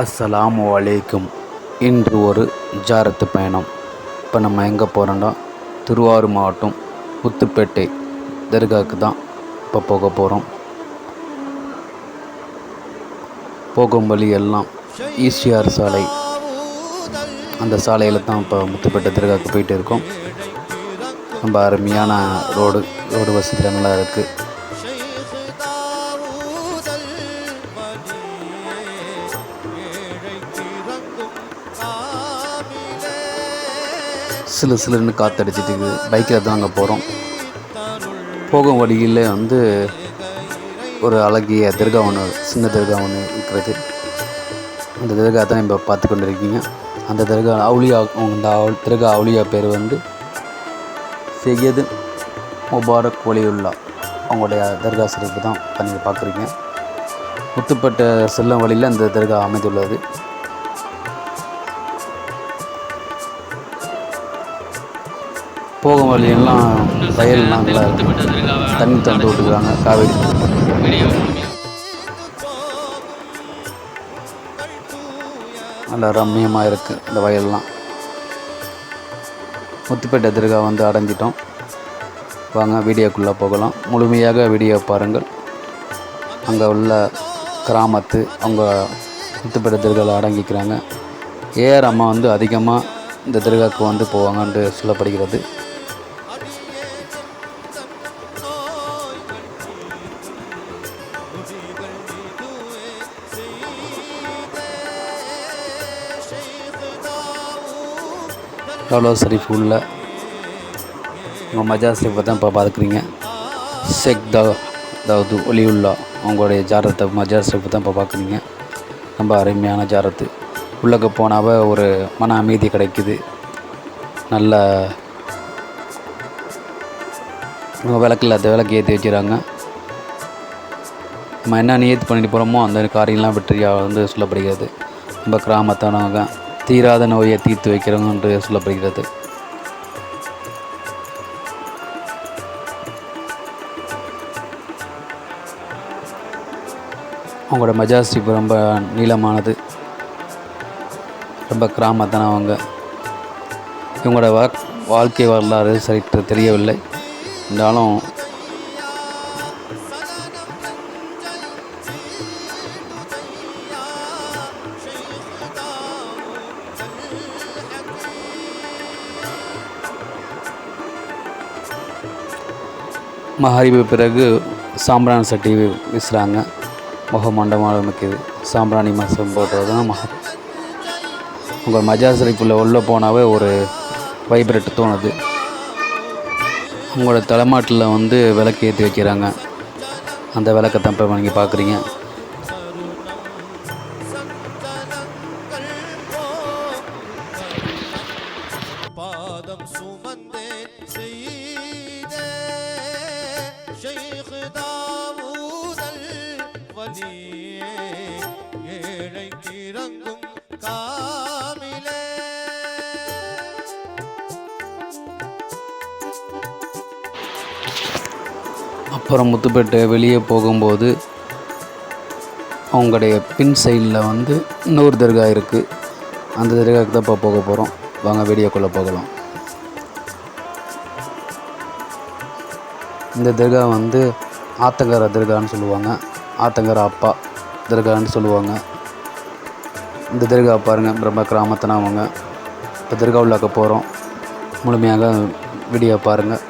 அஸ்ஸலாமு அலைக்கும். இன்று ஒரு ஜாரத்து பயணம். இப்போ நம்ம எங்கே போகிறோன்னா திருவாரூர் மாவட்டம் முத்துப்பேட்டை தர்காவுக்கு தான் இப்போ போக போகிறோம் போகும் வழி எல்லாம் ஈசிஆர் சாலை. அந்த சாலையில் தான் இப்போ முத்துப்பேட்டை தர்காவுக்கு போயிட்டு இருக்கோம். ரொம்ப அருமையான ரோடு ரோடு வசதி நல்லா இருக்குது சிலு சிலுன்னு காற்றடிச்சிட்டு இருக்குது பைக்கில் தான் அங்கே போகிறோம். போகும் வழியில் வந்து ஒரு அழகிய தர்கா ஒன்று சின்ன தர்கா ஒன்று இருக்கிறது. அந்த தர்கா தான் இப்போ பார்த்து கொண்டு இருக்கீங்க அந்த தர்கா அவுளியா அந்த தர்கா அவுளியா பேர் வந்து செய்யது முபாரக் ஒலியுல்லா அவங்களுடைய தர்கா சிறப்பு தான் நீங்கள் பார்க்குறீங்க. முத்துப்பட்ட செல்லும் வழியில் அந்த தர்கா அமைந்துள்ளது. போகும் வழியெல்லாம் வயல்லாம் நல்லா தண்ணி தந்து விட்டுக்கிறாங்க காவேரி. நல்லா ரம்மியமாக இருக்குது இந்த வயல்லாம். முத்துப்பேட்டை திருகா வந்து அடைஞ்சிட்டோம். வாங்க வீடியோக்குள்ளே போகலாம். முழுமையாக வீடியோ பாருங்கள். அங்கே உள்ள கிராமத்து அவங்க முத்துப்பேட்டை திருகாவில் அடங்கிக்கிறாங்க. ஏஆர் அம்மா வந்து அதிகமாக இந்த திருகாவுக்கு வந்து போவாங்கன்ட்டு சொல்லப்படுகிறது. எவ்வளோ ஷரீஃப் உள்ள உங்கள் மஜா ஷரீஃபை தான் இப்போ பார்க்குறீங்க. ஷேக் த தாவூது ஒலியுல்லா அவங்களுடைய ஜாரத்தை மஜா ஷரீஃபை தான் இப்போ பார்க்குறீங்க. ரொம்ப அருமையான ஜாரத்து. உள்ளக்க போனாவே ஒரு மன அமைதி கிடைக்குது. நல்ல நம்ம விளக்கில் அந்த விளக்கு ஏற்றி வச்சுறாங்க நம்ம என்ன நியத்து பண்ணிட்டு போகிறோமோ அந்த காரியெல்லாம் வெற்றியாக வந்து சொல்லப்படுகிறது. ரொம்ப கிராமத்தானவங்க. தீராத நோயை தீர்த்து வைக்கிறோம் என்று சொல்லப்படுகிறது. அவங்களோட மெஜாஸ்டிக் ரொம்ப நீளமானது. ரொம்ப கிராமத்தானவங்க இவங்களோட வா வாழ்க்கை வரலாறு சரித்து தெரியவில்லை. இருந்தாலும் மகரிபு பிறகு சாம்பிராணி சட்டி வீசுகிறாங்க முகமண்டபம் அமைக்குது சாம்பிராணி மாதம் போடுறது தான் மக. உங்கள் மஜா சிலைக்குள்ளே உள்ளே போனாவே ஒரு வைப்ரேட் தோணுது. உங்களோட தலைமாட்டில் வந்து விளக்கு ஏற்றி வைக்கிறாங்க. அந்த விளக்கை தான் இப்போ நீங்கள் பார்க்குறீங்க. வலியே ஏழை கிறங்கும் காமிலே. அப்புறம் முத்துப்பேட்டை வெளியே போகும்போது அவங்களுடைய பின் சைடில் வந்து இன்னொரு தர்கா இருக்குது அந்த தர்காவுக்கு தான் இப்போ போக போகிறோம் வாங்க வீடியோக்குள்ளே போகலாம். இந்த தர்கா வந்து ஆத்தங்கர தர்கான்னு சொல்லுவாங்க. ஆத்தங்கர அப்பா தர்கான்னு சொல்லுவாங்க. இந்த தர்கா பாருங்கள் ரொம்ப கிராமத்தினவங்க இப்போ தர்கா உள்ளாக்க போகிறோம் முழுமையாக வீடியோ பாருங்கள்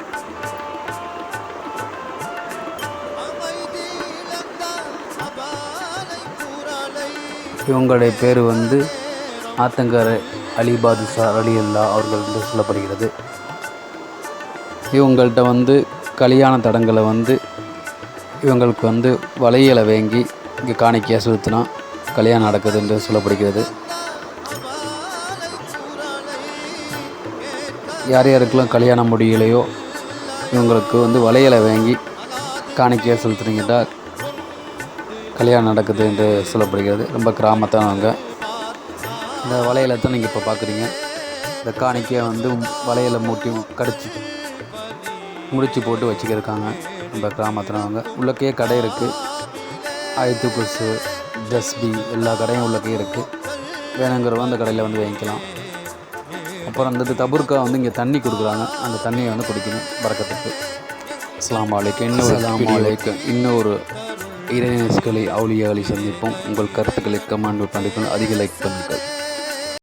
இவங்களுடைய பேர் வந்து ஆத்தங்கரை அலி பாதுஷா அலி அல்லா அவர்கள் என்று சொல்லப்படுகிறது. இவங்கள்ட்ட வந்து கல்யாண தடங்களை வந்து இவங்களுக்கு வந்து வளையலை வாங்கி இங்கே காணிக்கையாக செலுத்தினா கல்யாணம் நடக்குது என்று சொல்லப்படுகிறது. யார் யாருக்கெல்லாம் கல்யாணம் முடியலையோ இவங்களுக்கு வந்து வளையலை வாங்கி காணிக்கையாக செலுத்துனீங்கன்னா கல்யாணம் நடக்குது என்று சொல்லப்படுகிறது. ரொம்ப கிராமத்தானவங்க. இந்த வளையலை தான் நீங்கள் இப்போ பார்க்குறீங்க இந்த காணிக்கையை வந்து வளையலை மூட்டி கடிச்சு முடிச்சு போட்டு வச்சுக்கிருக்காங்க. நம்ம கிராமத்தினவங்க உள்ளக்கே கடை இருக்குது ஆயத்து கொசு தஸ்பி எல்லா கடையும் உள்ளக்கே இருக்குது வேணுங்கிறவங்க அந்த கடையில் வந்து வாங்கிக்கலாம். அப்புறம் அந்த தபுர்க்கா வந்து இங்கே தண்ணி கொடுக்குறாங்க. அந்த தண்ணியை வந்து குடிக்கணும் பறக்கத்துக்கு அஸ்லாம் வலைக்கம் இன்னொரு அஸ்லாம் வலைக்கம் இன்னொரு இறைநேசுகளை அவுளியாவை சந்திப்போம். உங்கள் கருத்துக்களை கமெண்ட் பண்ணிக்கணும் அதிக லைக் பண்ணுங்கள்.